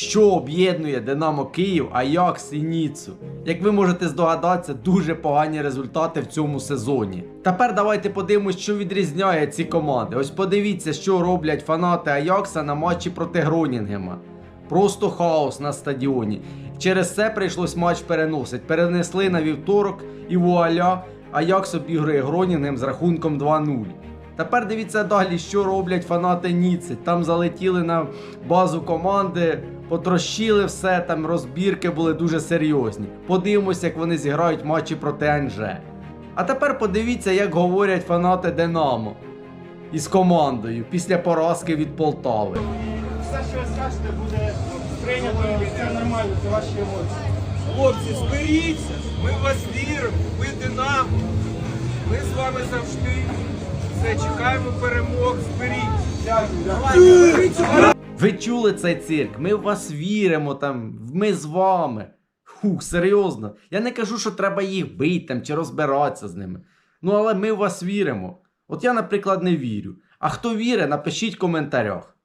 Що об'єднує Динамо Київ, Аякс і Ніцу? Як ви можете здогадатися, дуже погані результати в цьому сезоні. Тепер давайте подивимось, що відрізняє ці команди. Ось подивіться, що роблять фанати Аякса на матчі проти Гронінгема. Просто хаос на стадіоні. Через це прийшлось матч переносити. Перенесли на вівторок і вуаля, Аякс обігрує Гронінгем з рахунком 2-0. Тепер дивіться далі, що роблять фанати Ніци. Там залетіли на базу команди, потрощили все, там розбірки були дуже серйозні. Подивимося, як вони зіграють матчі проти НЖ. А тепер подивіться, як говорять фанати Динамо із командою після поразки від Полтави. Все, що ви скажете, буде прийнято, це нормально, це ваші емоції. Хлопці, зберіться, ми в вас віримо, ви Динамо. Ми з вами завжди. Все, чекаємо перемог, зберіться. Дякую. Ви чули цей цирк? Ми в вас віримо там, ми з вами. Фух, серйозно. Я не кажу, що треба їх бити там чи розбиратися з ними. Ну але ми в вас віримо. От я, наприклад, не вірю. А хто вірить, напишіть в коментарях.